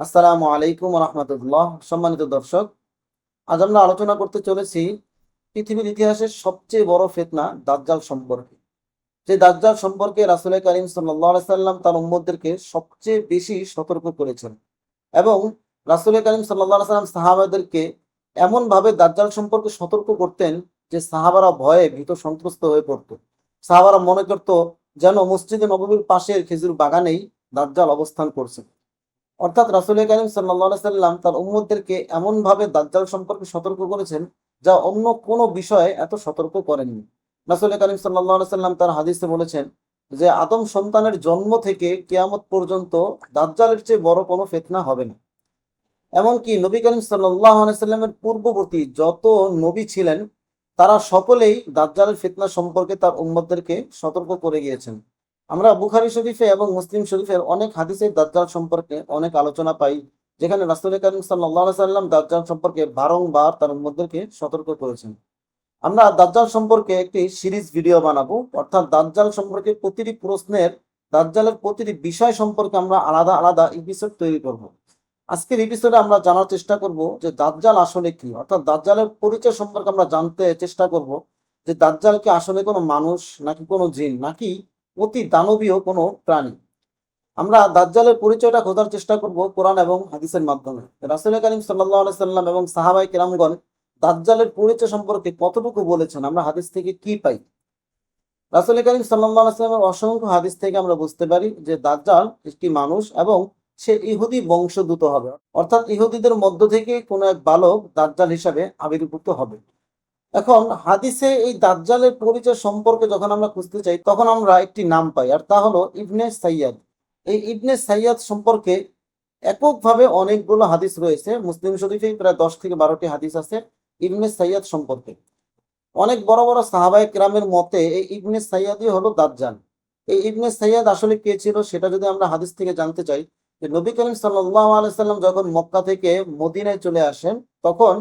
আসসালামু আলাইকুম রহমতুল্লাহ। সম্মানিত দর্শক, আজ আমরা আলোচনা করতে চলেছি পৃথিবীর ইতিহাসের সবচেয়ে বড় ফেতনা দাজ্জাল সম্পর্কে। যে দাজ্জাল সম্পর্কে রাসুল করিম সাল্লাম তার উম্মদদেরকে সবচেয়ে বেশি সতর্ক করেছেন এবং রাসুল করিম সাল্লাহ সাল্লাম সাহাবাদেরকে এমন ভাবে দাজ্জাল সম্পর্কে সতর্ক করতেন যে সাহাবারা ভয়ে ভীত সন্ত্রস্ত হয়ে পড়তো। সাহাবারা মনে করতো যেন মসজিদে নবমীর পাশের খেজুর বাগানেই দাজ্জাল অবস্থান করছে। অর্থাৎ রাসুল করিম সাল্লাহ সাল্লাম তার উম্মদদেরকে এমন ভাবে দাজ্জাল সম্পর্কে সতর্ক করেছেন, যা অন্য কোনো বিষয়ে এত সতর্ক করেননি। রাসুল করিম সাল্লাহ সাল্লাম তার হাদিসে বলেছেন যে, আদম সন্তানের জন্ম থেকে কেয়ামত পর্যন্ত দাজ্জালের চেয়ে বড় কোনো ফেতনা হবে না। এমনকি নবী করিম সাল্লামের পূর্ববর্তী যত নবী ছিলেন, তারা সকলেই দাজ্জালের ফিতনা সম্পর্কে তার উম্মদদেরকে সতর্ক করে গিয়েছেন। আমরা বুখারি শরীফে এবং মুসলিম শরীফের অনেক হাদিসে দাজ্জাল সম্পর্কে অনেক আলোচনা পাই, যেখানে রাসুল করিম সাল্লাম দাজ্জাল সম্পর্কে বারংবার তার উম্মদদেরকে সতর্ক করেছেন। আমরা দাজ্জাল সম্পর্কে একটি সিরিজ ভিডিও বানাবো, অর্থাৎ দাজ্জাল সম্পর্কে প্রতিটি প্রশ্নের, দাজ্জালের প্রতিটি বিষয় সম্পর্কে আমরা আলাদা আলাদা এপিসোড তৈরি করব। আজকের এপিসোডে আমরা জানার চেষ্টা করব যে দাজ্জাল আসলে কি, অর্থাৎ দাজ্জালের পরিচয় সম্পর্কে আমরা জানতে চেষ্টা করব যে দাজ্জাল কি আসলে কোনো মানুষ নাকি কোনো জিন, নাকি অতি দানবীয় কোনো প্রাণী। আমরা দাজ্জালের পরিচয়টা খোঁজার চেষ্টা করব কোরআন এবং হাদিসের মাধ্যমে। রাসুল করিম সাল্লাহ সাল্লাম এবং সাহাবাই কেরামগণ দাজ্জালের পরিচয় সম্পর্কে কতটুকু বলেছেন, আমরা হাদিস থেকে কি পাই? রাসুল করিম সাল্লাহ সাল্লামের অসংখ্য হাদিস থেকে আমরা বুঝতে পারি যে দাজ্জাল একটি মানুষ এবং সে ইহুদি বংশদূত হবে। অর্থাৎ ইহুদিদের মধ্য থেকে কোনো এক বালক দাজ্জাল হিসাবে আবির্ভূত হবে। এখন হাদিসে এই দাজ্জালের পরিচয় সম্পর্কে যখন আমরা খুঁজতে চাই, তখন আমরা একটি নাম পাই, আর তা হলো ইবনে সাইয়াদ। এই ইবনে সাইয়াদ সম্পর্কে এককভাবে অনেকগুলো হাদিস রয়েছে, মুসলিম শরীফে প্রায় দশ থেকে বারোটি হাদিস আছে ইবনে সাইয়াদ সম্পর্কে। অনেক বড় বড় সাহাবাই গ্রামের মতে এই ইবনে সাইয়াদই হলো দাজ্জাল। এই ইবনে সাইয়াদ আসলে কে ছিল সেটা যদি আমরা হাদিস থেকে জানতে চাই, যে নবী করিম সাল্লাহ আলাইসাল্লাম যখন মক্কা থেকে মদিনায় চলে আসেন, তখন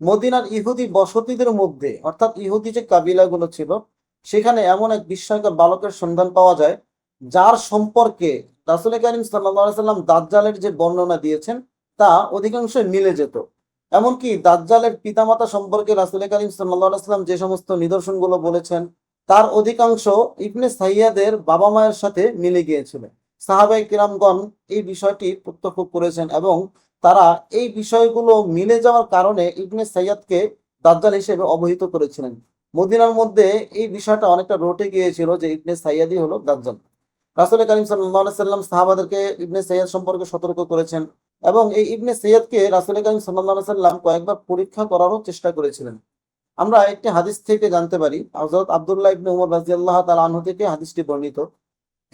মদিনার ইহুদি বসতিদের মধ্যে, অর্থাৎ ইহুদি যে কাবিলাগুলো ছিল, সেখানে এমন এক বিস্ময়কর বালকের সন্ধান পাওয়া যায়, যার সম্পর্কে রাসুল করিম সাল্লাম দাজ্জালের যে বর্ণনা দিয়েছেন, তা অধিকাংশ মিলে যেত। এমনকি দাজ্জালের পিতামাতা সম্পর্কে রাসুল করিম সাল্লাম যে সমস্ত নিদর্শনগুলো বলেছেন, তার অধিকাংশ ইবনে সাইয়াদের বাবা মায়ের সাথে মিলে গিয়েছিল। সাহাবাই কিরামগণ এই বিষয়টি প্রত্যক্ষ করেছেন এবং তারা এই বিষয়গুলো মিলে যাওয়ার কারণে ইবনে সাইয়াদকে দাজ্জাল হিসেবে অবহিত করেছিলেন। মদিনার মধ্যে এই বিষয়টা অনেকটা রটে গিয়েছিল যে ইবনে সাইয়াদই হলো দাজ্জাল। রাসুল করিম সাল্লাম সাহাবাদেরকে ইবনে সৈয়দ সম্পর্কে সতর্ক করেছেন এবং এই ইবনে সৈয়দকে রাসুল করিম সাল্লাহ সাল্লাম কয়েকবার পরীক্ষা করারও চেষ্টা করেছিলেন। আমরা একটি হাদিস থেকে জানতে পারি হজরত আবদুল্লাহ ইবনে উমর রাজিয়াল্লাহ তাল আনহু থেকে হাদিসটি বর্ণিত।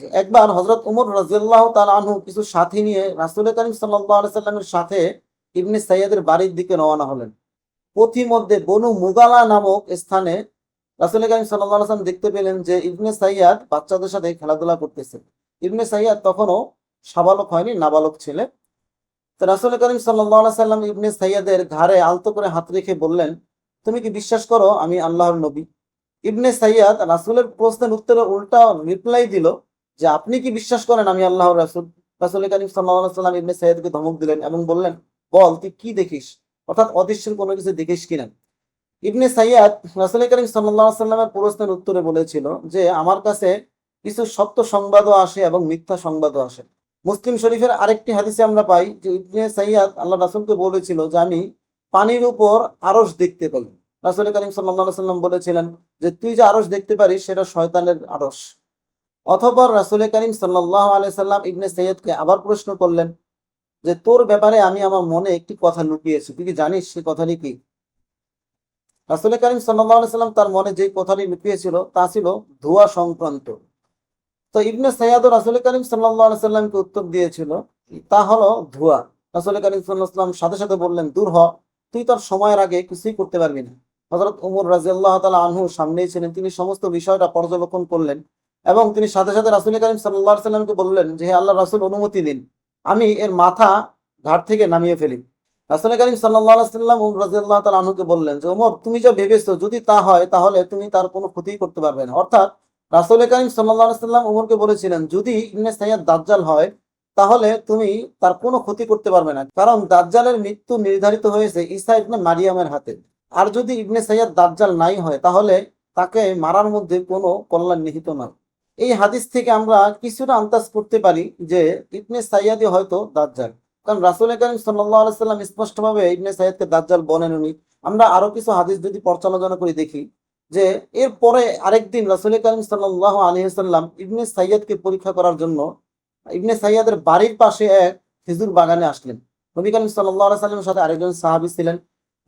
একবার হজরত উমর রাজিয়াল্লাহ তাল আনহু কিছু সাথী নিয়ে রাসুল করিম সাল্লামের সাথে ইবনে সৈয়দের বাড়ির দিকে রওনা হলেন। পথিমধ্যে বনু মুগালা নামক স্থানে রাসুল করিম সাল্লাম দেখতে পেলেন যে ইবনে সাইয়াদ বাচ্চাদের সাথে খেলাধুলা করতেছে। ইবনে সাইয়াদ তখনও সাবালক হয়নি, নাবালক ছেলে তো রাসুল করিম সাল্লাহ সাল্লাম ইবনে সাইয়াদের ঘাড়ে আলতো করে হাত রেখে বললেন, তুমি কি বিশ্বাস করো আমি আল্লাহর নবী? ইবনে সাইয়াদ রাসুলের প্রশ্নের উত্তরে উল্টা রিপ্লাই দিল যে আপনি কি বিশ্বাস করেন আমি আল্লাহ রাসুল? রাসুল করিম সাল্লাহ সাল্লাম ইবনে সাইয়াদকে ধমক দিলেন এবং বললেন, বল, তুই কি দেখিস? অর্থাৎ অদৃশ্যের কোনো কিছু দেখিস কিনা? ইবনে সাইয়াদ রাসুল করিম সাল্লাহ সাল্লামের প্রশ্নের উত্তরে বলেছিল যে, আমার কাছে কিছু সত্য সংবাদও আসে এবং মিথ্যা সংবাদও আসে। মুসলিম শরীফের আরেকটি হাদিসে আমরা পাই যে, ইবনে সাইয়াদ আল্লাহ রাসুলকে বলেছিল যে, আমি পানির উপর আরস দেখতে পাই রাসুল করিম সাল্লাহ সাল্লাম বলেছিলেন যে, তুই যে আরস দেখতে পারিস, সেটা শয়তানের আরস অথবা রাসুল করিম সাল্লাহ আলাই সাল্লাম ইবনে সৈয়দকে আবার প্রশ্ন করলেন যে, তোর ব্যাপারে আমি আমার মনে একটি কথা লুকিয়েছি। তুই কি জানিস সে কথাটি কি? রাসুল করিম সাল্লাম তার মনে যে কথাটি লুকিয়েছিল তা ছিল ধোয়া সংক্রান্ত। তো ইবনে সৈয়াদ রাসুল করিম সাল্লাহ সাল্লামকে উত্তর দিয়েছিল তা হলো ধোয়া। রাসুল করিম সাল্লাম সাথে সাথে বললেন, দূর হ, তুই তোর সময়ের আগে কিছুই করতে পারবি না। হজরত উমর রাজিয়াল্লাহ তালা আনহু সামনেই ছিলেন, তিনি সমস্ত বিষয়টা পর্যবেক্ষণ করলেন। এবং তিনি সাথে সাথে রাসুল করিম সাল্লাহ সাল্লামকে বললেন যে, হে আল্লাহ রাসুল, অনুমতি দিন আমি এর মাথা ঘাট থেকে নামিয়ে ফেলি। রাসুল করিম সাল্লাহ সাল্লাম রাজিয়াল্লাহ তাল আনুকে বললেন যে ওমর তুমি যা ভেবেছো, যদি তা হয়, তাহলে তুমি তার কোনো ক্ষতি করতে পারবে না। অর্থাৎ রাসুল করিম সাল্লাহ সাল্লাম উমরকে বলেছিলেন, যদি ইবনে সাইয়াদ দাজ্জাল হয়, তাহলে তুমি তার কোনো ক্ষতি করতে পারবে না। কারণ দাজ্জালের মৃত্যু নির্ধারিত হয়েছে ঈসা ইবনে মারিয়ামের হাতে। আর যদি ইবনে সাইয়াদ দাজ্জাল নাই হয়, তাহলে তাকে মারার মধ্যে কোনো কল্যাণ নিহিত নয়। এই হাদিস থেকে আমরা কিছুটা আন্দাজ করতে পারি যে ইবনে সাইয়াদি হয়তো দাজ্জাল। কারণ রাসুল করিম সাল্লাহ সাল্লাম স্পষ্টভাবে ইবনে সাইয়াদকে দাজ্জাল বলেননি আমরা আরও কিছু হাদিস যদি পর্যালোচনা করে দেখি যে এরপরে আরেকদিন রাসুল করিম সাল্লাহ আলহিহাল্লাম ইবনে সাইয়াদকে পরীক্ষা করার জন্য ইবনে সাইয়াদের বাড়ির পাশে এক খেজুর বাগানে আসলেন। নবী করিম সাল্লাহ সাল্লামের সাথে আরেকজন সাহাবি ছিলেন।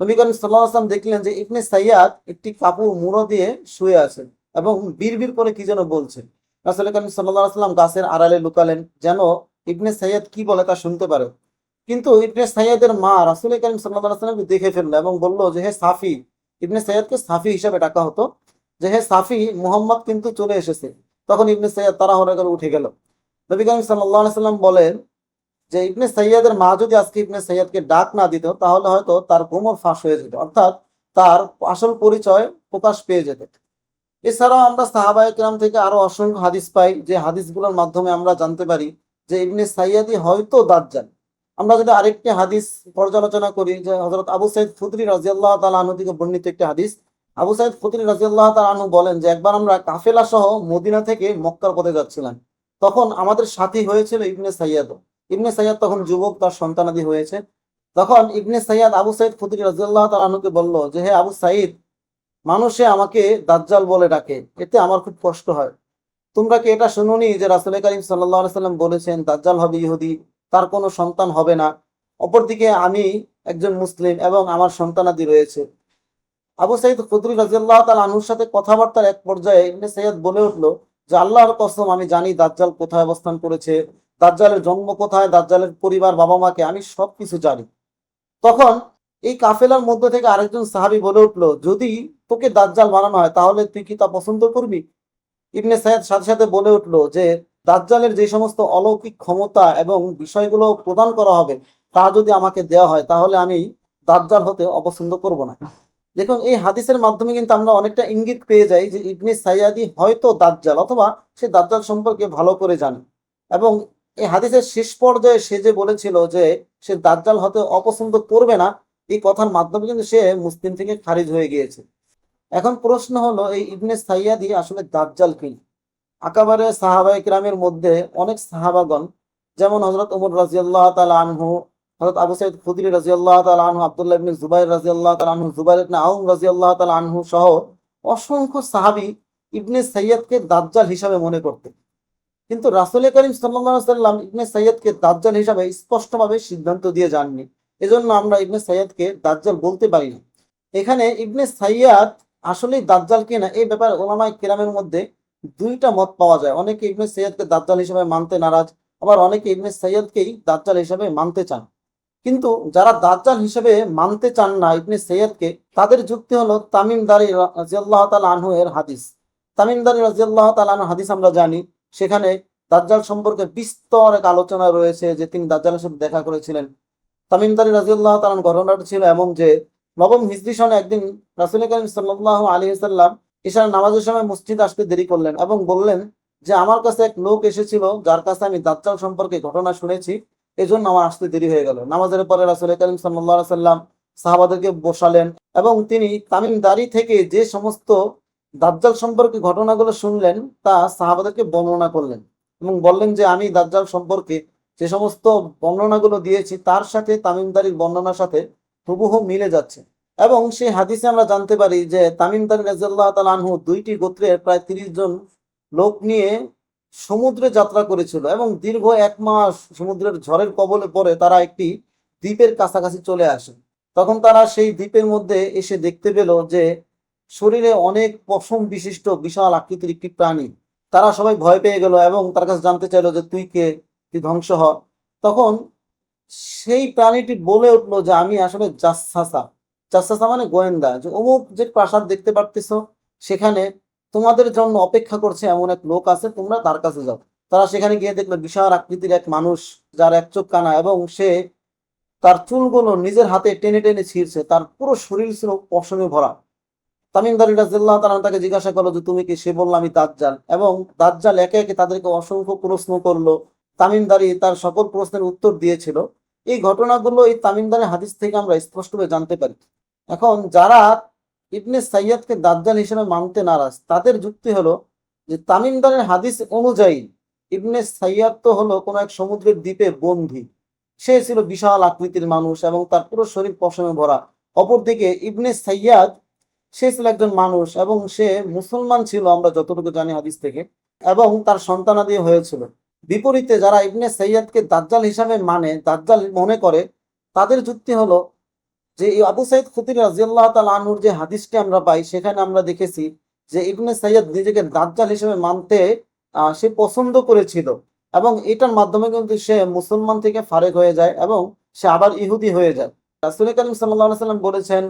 নবী করিম সাল্লাহ আসলাম দেখলেন যে ইবনে সাইয়াদ একটি কাপড় মুড়ো দিয়ে শুয়ে আছেন এবং বীর বীর করে কি যেন বলছেন। রাসুল করিম সাল্লাহ সাল্লাম গাছের আড়ালে লুকালেন, যেন ইবনে সাইয়াদ কি বলে তা শুনতে পারে। কিন্তু ইবনে সাইয়াদের মা রাসুল করিম সাল্লাহ দেখে ফেলল এবং বলল যে, হে সাফি, ইবনে সাইয়াদকে সাফি হিসাবে ডাকা হতো, যে, হে সাফি, মুহাম্মদ কিন্তু চলে এসেছে। তখন ইবনে সাইয়াদ তাড়াহুড়া করে উঠে গেল। নবী করিম সাল্লাহ সাল্লাম বলেন যে, ইবনে সাইয়াদের মা যদি আজকে ইবনে সাইয়াদকে ডাক না দিত, তাহলে হয়তো তার কোমর ফাঁস হয়ে যেত, অর্থাৎ তার আসল পরিচয় প্রকাশ পেয়ে যেত। এছাড়াও আমরা সাহাবায়ে কেরাম থেকে আরও অসংখ্য হাদিস পাই, যে হাদিসগুলোর মাধ্যমে আমরা জানতে পারি যে ইবনে সাইয়াদি হয়তো দাজ্জাল। আমরা যদি আরেকটি হাদিস পর্যালোচনা করি, যে হজরত আবু সাইদ ফুদরি রাজিয়াল্লাহ তালা আনহু থেকে বর্ণিত একটি হাদিস, আবু সাইদ ফুদরি রাজিয়াল্লাহ তালা আনহু বলেন যে, একবার আমরা কাফেলা সহ মদিনা থেকে মক্কার পথে যাচ্ছিলাম। তখন আমাদের সাথী হয়েছিল ইবনে সাইয়াদ। ইবনে সাইয়াদ তখন যুবক, তার সন্তানাদি হয়েছে। তখন ইবনে সাইয়াদ আবু সাইদ ফুদরি রাজিয়াল্লাহ তালা আনহুকে বলল যে, হে আবু সাইদ মানুষে আমাকে দাজ্জাল বলে ডাকে, এতে আমার খুব কষ্ট হয়। তোমরা কি এটা শুনুনি যে রাসুল করিম সাল্লাম বলেছেন, দাজ্জাল হবে ইহুদি, তার কোনো সন্তান হবে না। অপরদিকে আমি একজন মুসলিম এবং আমার সন্তানাদি রয়েছে। আবু সাইদ খুদরি রাজিয়াল্লাহ তাল আনুর সাথে কথাবার্তার এক পর্যায়ে ইবনে সৈয়দ বলে উঠল, যে আল্লাহর কসম, আমি জানি দাজ্জাল কোথায় অবস্থান করেছে, দাজ্জালের জন্ম কোথায়, দাজ্জালের পরিবার, বাবা মাকে আমি সবকিছু জানি। তখন এই কাফেলার মধ্যে থেকে আরেকজন সাহাবি বলে উঠল, যদি তোকে দাজ্জাল বানানো হয়, তাহলে তুই কি তা পছন্দ করবি? ইবনে সাইদ সাথে সাথে বলে উঠল যে, দাজ্জালের যে সমস্ত অলৌকিক ক্ষমতা এবং বিষয়গুলো প্রদান করা হবে, তা যদি আমাকে দেওয়া হয়, তাহলে আমি দাজ্জাল হতে অপছন্দ করব না। দেখুন, এই হাদিসের মাধ্যমে কিন্তু আমরা অনেকটা ইঙ্গিত পেয়ে যাই যে, ইবনে সাইয়াদি হয়তো দাজ্জাল, অথবা সে দাজ্জাল সম্পর্কে ভালো করে জানে। এবং এই হাদিসের শেষ পর্যায়ে সে যে বলেছিল যে, সে দাজ্জাল হতে অপছন্দ করবে না, এই কথার মাধ্যমে কিন্তু সে মুসলিম থেকে খারিজ হয়ে গিয়েছে। এখন প্রশ্ন হলো, এই ইবনে সাইয়াদি আসলে দাজ্জাল কি? আকাবারে সাহাবাই কিরামের মধ্যে অনেক সাহাবাগণ, যেমন হজরত উমর রাজিয়াল্লাহ তালা আনহু হজরত আবু সাইদ খুদরি রাজিয়াল্লাহ তালা আনহু, আবদুল্লাহ ইবনে জুবাইর রাজিয়াল্লাহ তালা আনহু, জুবাইর ইবনে আউম রাজিয়াল্লাহ তালা আনহু সহ অসংখ্য সাহাবী ইবনে সৈয়দকে দাজ্জাল হিসাবে মনে করতেন। কিন্তু রাসুল করিম সাল্লাল্লাহু সাল্লাম ইবনে সৈয়দকে দাজ্জাল হিসাবে স্পষ্টভাবে সিদ্ধান্ত দিয়ে যাননি। এজন্য আমরা ইবনে সৈয়দকে দাজ্জাল বলতে পারি না। এখানে ইবনে সাইয়াদ আসলেই দাজ্জাল কিনা এই ব্যাপারে ওলামাই কিরামের মধ্যে দুইটা মত পাওয়া যায়। অনেকে ইবনে সৈয়দকে দাজ্জাল হিসেবে মানতে নারাজ, আবার অনেকে ইবনে সৈয়দকেই দাজ্জাল হিসেবে মানতে চান। কিন্তু যারা দাজ্জাল হিসেবে মানতে চান না ইবনে সৈয়দকে, তাদের যুক্তি হলো তামিমদারি রাজিয়াল্লাহ তাআলা আনহু এর হাদিস। তামিমদারি রাজিয়াল্লাহ তাআলা আনহু হাদিস আমরা জানি, সেখানে দাজ্জাল সম্পর্কে বিস্তর এক আলোচনা রয়েছে যে তিনি দাজ্জালের সাথে দেখা করেছিলেন। তামিমদারি রাজিয়াল্লাহ তাআলা ঘটনাটা ছিল এমন যে নবম হিজরি সনে একদিন রাসুল করিম সাল্লাল্লাহু আলাইহি সাল্লাম ঈশার নামাজের সময় মসজিদ আসতে দেরি করলেন এবং বললেন যে, আমার কাছে এক লোক এসেছিল যার কাছে আমি দাজ্জাল সম্পর্কে ঘটনা শুনেছি। এই জন্য আমার আসতে দেরি হয়ে গেল। নামাজের পরে রাসুল করিম সাল্লাহ সাল্লাম সাহাবাদেরকে বসালেন এবং তিনি তামিম দারি থেকে যে সমস্ত দাজ্জাল সম্পর্কে ঘটনাগুলো শুনলেন, তা সাহাবাদেরকে বর্ণনা করলেন এবং বললেন যে, আমি দাজ্জাল সম্পর্কে যে সমস্ত বর্ণনাগুলো দিয়েছি, তার সাথে তামিমদারির বর্ণনার সাথে হুবহু মিলে যাচ্ছে। এবং সেই হাদিসে আমরা জানতে পারি যে তামিম তামিমদারি রাজিয়াল্লাহ তাআলা আনহু দুইটি গোত্রের প্রায় তিরিশ জন লোক নিয়ে সমুদ্রে যাত্রা করেছিল এবং দীর্ঘ এক মাস সমুদ্রের ঝড়ের কবলে পরে তারা একটি দ্বীপের কাছাকাছি চলে আসে। তখন তারা সেই দ্বীপের মধ্যে এসে দেখতে পেল যে শরীরে অনেক পশম বিশিষ্ট বিশাল আকৃতির একটি প্রাণী। তারা সবাই ভয় পেয়ে গেল এবং তার কাছে জানতে চাইলো যে তুই কে? তুই ধ্বংস হ। তখন সেই প্রাণীটি বলে উঠল যে আমি আসলে জাসাসা জাসাসা মানে গোয়েন্দা। যে অমুক যে প্রাসাদ দেখতে পারতেছো, সেখানে তোমাদের জন্য অপেক্ষা করছে এমন এক লোক আছে, তোমরা তার কাছে যাও। তারা সেখানে গিয়ে দেখল বিশাল আকৃতির এক মানুষ, যার এক চোখ কানা, এবং সে তার চুলগুলো নিজের হাতে টেনে টেনে ছিঁড়ছে। তার পুরো শরীর ছিল পশমে ভরা। তামিমদারি রাজিয়াল্লাহ তাআলা তাকে জিজ্ঞাসা করল যে, তুমি কি সে বলল আমি দাজ্জাল? এবং দাজ্জাল একে একে তাদেরকে অসংখ্য প্রশ্ন করল। তামিমদারি তার সকল প্রশ্নের উত্তর দিয়েছিল। এই ঘটনাগুলো এই তামিমদারি হাদিস থেকে আমরা স্পষ্টভাবে জানতে পারি। এখন যারা ইবনে সাইয়াদকে দাজ্জাল হিসেবে মানতে নারাজ, তাদের যুক্তি হলো যে তামিমদারের হাদিস অনুযায়ী ইবনে সাইয়াদ তো হলো কোনো এক সমুদ্রের দ্বীপে বন্দী। সে ছিল বিশাল আকৃতির মানুষ এবং তার পুরো শরীর পশমে ভরা। অপরদিকে ইবনে সাইয়াদ সে ছিল একজন মানুষ এবং সে মুসলমান ছিল আমরা যতটুকু জানি হাদিস থেকে, এবং তার সন্তানাদি হয়েছিল। বিপরীতে যারা ইবনে সৈয়দকে দাজ্জাল হিসাবে মানে দাজ্জাল মনে করে, তাদের যুক্তি হলো যে আবু সাইদ খুতির রাজিয়াল্লাহ তাল আনুর যে হাদিসটি আমরা পাই, সেখানে আমরা দেখেছি যে ইবনে সৈয়দ নিজেকে দাজ্জাল হিসেবে মানতে সে পছন্দ করেছিল। এবং এটার মাধ্যমে কিন্তু সে মুসলমান থেকে ফারেক হয়ে যায় এবং সে আবার ইহুদি হয়ে যায়। রাসুল করিম সাল্লাম বলেছেন,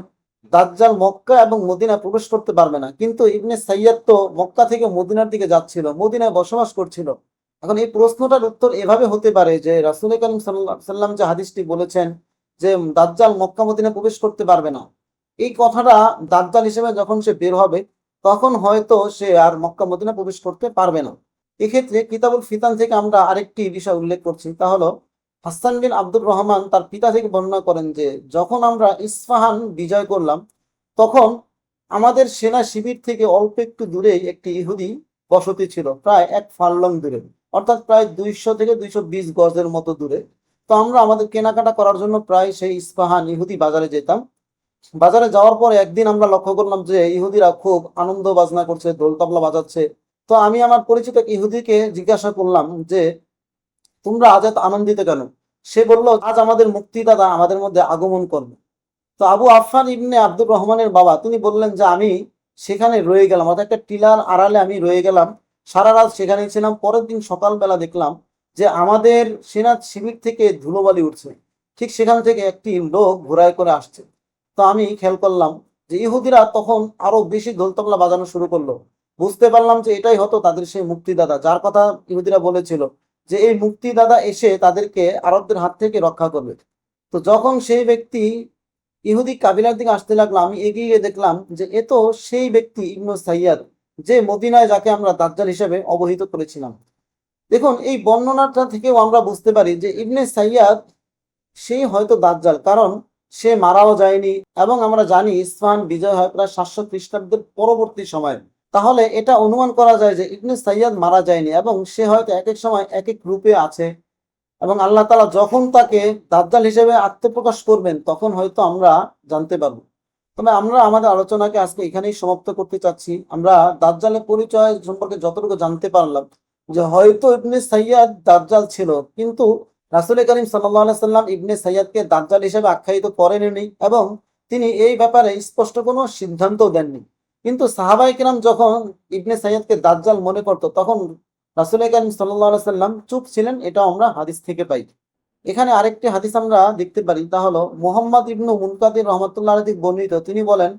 দাজ্জাল মক্কা এবং মদিনায় প্রবেশ করতে পারবে না। কিন্তু ইবনে সাইয়াদ তো মক্কা থেকে মদিনার দিকে যাচ্ছিল, মদিনায় বসবাস করছিল। এখন এই প্রশ্নটার উত্তর এভাবে হতে পারে যে রাসুল করিম সাল্লাম যে হাদিসটি বলেছেন যে দাজ্জাল মক্কা প্রবেশ করতে পারবে না। এই কথাটা দাজ্জাল হিসেবে যখন সে বের হবে, তখন হয়তো সে আর মক্কা মদিনা প্রবেশ করতে পারবে না। এক্ষেত্রে কিতাবুল ফিতান থেকে আমরা আরেকটি বিষয় উল্লেখ করছি, তা হলো হাসান বিন আব্দুর রহমান তার পিতা থেকে বর্ণনা করেন যে, যখন আমরা ইস্পাহান বিজয় করলাম, তখন আমাদের সেনা শিবির থেকে অল্প একটু দূরেই একটি ইহুদি বসতি ছিল, প্রায় এক ফারলং দূরে। অর্থাৎ প্রায় দুইশো থেকে দুইশো বিশ গজের মতো দূরে। তো আমরা আমাদের কেনাকাটা করার জন্য প্রায় সেই ইস্পাহান ইহুদি বাজারে যেতাম। বাজারে যাওয়ার পর একদিন আমরা লক্ষ্য করলাম যে ইহুদিরা খুব আনন্দ বাজনা করছে, দোল তবলা বাজাচ্ছে। তো আমি আমার পরিচিত এক ইহুদিকে জিজ্ঞাসা করলাম যে, তোমরা আজ এত আনন্দিত কেন? সে বলল, আজ আমাদের মুক্তিদাতা আমাদের মধ্যে আগমন করবে। তো আবু আফফান ইবনে আব্দুর রহমানের বাবা, তিনি বললেন যে, আমি সেখানে রয়ে গেলাম। অর্থাৎ একটা টিলার আড়ালে আমি রয়ে গেলাম। সারা রাত সেখানেই ছিলাম। পরের দিন সকালবেলা দেখলাম যে আমাদের সেনা শিবির থেকে ধুলোবালি উঠছে। ঠিক সেখান থেকে একটি লোক ঘোরায় করে আসছে। তো আমি খেয়াল করলাম যে ইহুদিরা তখন আরও বেশি দোলতবলা বাজানো শুরু করল। বুঝতে পারলাম যে এটাই হতো তাদের সেই মুক্তিদাতা যার কথা ইহুদিরা বলেছিল যে এই মুক্তিদাতা এসে তাদেরকে আরবদের হাত থেকে রক্ষা করবে। তো যখন সেই ব্যক্তি ইহুদি কাবিলার দিকে আসতে লাগল, আমি এগিয়ে গিয়ে দেখলাম যে এ তো সেই ব্যক্তি ইবনু সাইয়াদ। যে মদিনায় যাকে আমরা দাজ্জাল হিসেবে অবহিত করেছিলাম। দেখুন, এই বর্ণনাটা থেকেও আমরা বুঝতে পারি যে ইবনে সাইয়াদ, সেই হয়তো দাজ্জাল, কারণ সে মারাও যায়নি এবং আমরা জানি ইসফাহান বিজয় হয় প্রায় সাতশো খ্রিস্টাব্দের পরবর্তী সময়। তাহলে এটা অনুমান করা যায় যে ইবনে সাইয়াদ মারা যায়নি এবং সে হয়তো এক এক সময় এক এক রূপে আছে এবং আল্লাহ তালা যখন তাকে দাজ্জাল হিসেবে আত্মপ্রকাশ করবেন, তখন হয়তো আমরা জানতে পারব। তবে আমরা আমাদের আলোচনাকে আজকে এখানেই সমাপ্ত করতে চাচ্ছি। আমরা দাজ্জালের পরিচয় সম্পর্কে যতটুকু জানতে পারলাম যে হয়তো ইবনে সাইয়াদ দাজ্জাল ছিল, কিন্তু রাসুল করিম সাল্লাহ সাল্লাম ইবনে সাইয়াদকে দাজ্জাল হিসেবে আখ্যায়িত করেননি এবং তিনি এই ব্যাপারে স্পষ্ট কোনো সিদ্ধান্ত দেননি। কিন্তু সাহাবাই কিরাম যখন ইবনে সাইয়াদকে দাজ্জাল মনে করতো, তখন রাসুল করিম সাল্লাহ সাল্লাম চুপ ছিলেন এটা আমরা হাদিস থেকে পাই। এখানে আরেকটি হাদিস আমরা দেখতে পারি, তা হলো মোহাম্মদ ইবনু মুনকাদির রহমতুল্লাহ আলাইহি বর্ণিত। তিনি বলেন,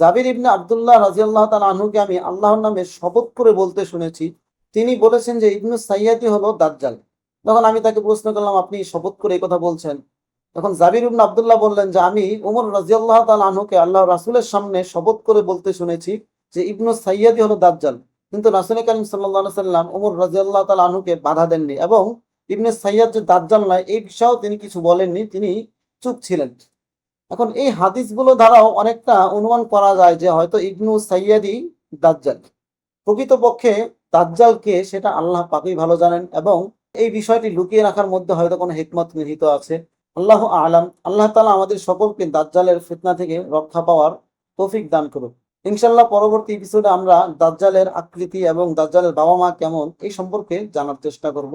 জাবির ইবনে আব্দুল্লাহ রাজিয়াল্লাহ তাআলা আনহুকে আমি আল্লাহর নামে শপথ করে বলতে শুনেছি। তিনি বলেছেন যে ইবনু সাইয়াদি হলো দাজ্জাল। তখন আমি তাকে প্রশ্ন করলাম, আপনি শপথ করে এই কথা বলছেন? তখন জাবির ইবনে আবদুল্লাহ বললেন যে, আমি উমর রাজিয়াল্লাহ তাআলা আনহুকে আল্লাহ রাসুলের সামনে শপথ করে বলতে শুনেছি যে ইবনু সাইয়াদি হলো দাজ্জাল। কিন্তু রাসুল করিম সাল্লাহ সাল্লাম উমর রাজিয়াল্লাহ তাআলা আনহুকে বাধা দেননি এবং ইবনে সাইয়াদ যে দাজ্জাল নয় এই বিষয়েও তিনি কিছু বলেননি, তিনি চুপ ছিলেন। এখন এই হাদিসগুলো দ্বারাও অনেকটা অনুমান করা যায় যে হয়তো ইবনু সাইয়াদি দাজ্জাল। প্রকৃতপক্ষে দাজ্জালকে সেটা আল্লাহ পাকেই ভালো জানেন এবং এই বিষয়টি লুকিয়ে রাখার মধ্যে হয়তো কোনো হিকমত নিহিত আছে। আল্লাহ আলাম, আল্লাহ তালা আমাদের সকলকে দাজ্জালের ফিতনা থেকে রক্ষা পাওয়ার তৌফিক দান করুক। ইনশাল্লাহ পরবর্তী এপিসোডে আমরা দাজ্জালের আকৃতি এবং দাজ্জালের বাবা মা কেমন এই সম্পর্কে জানার চেষ্টা করব।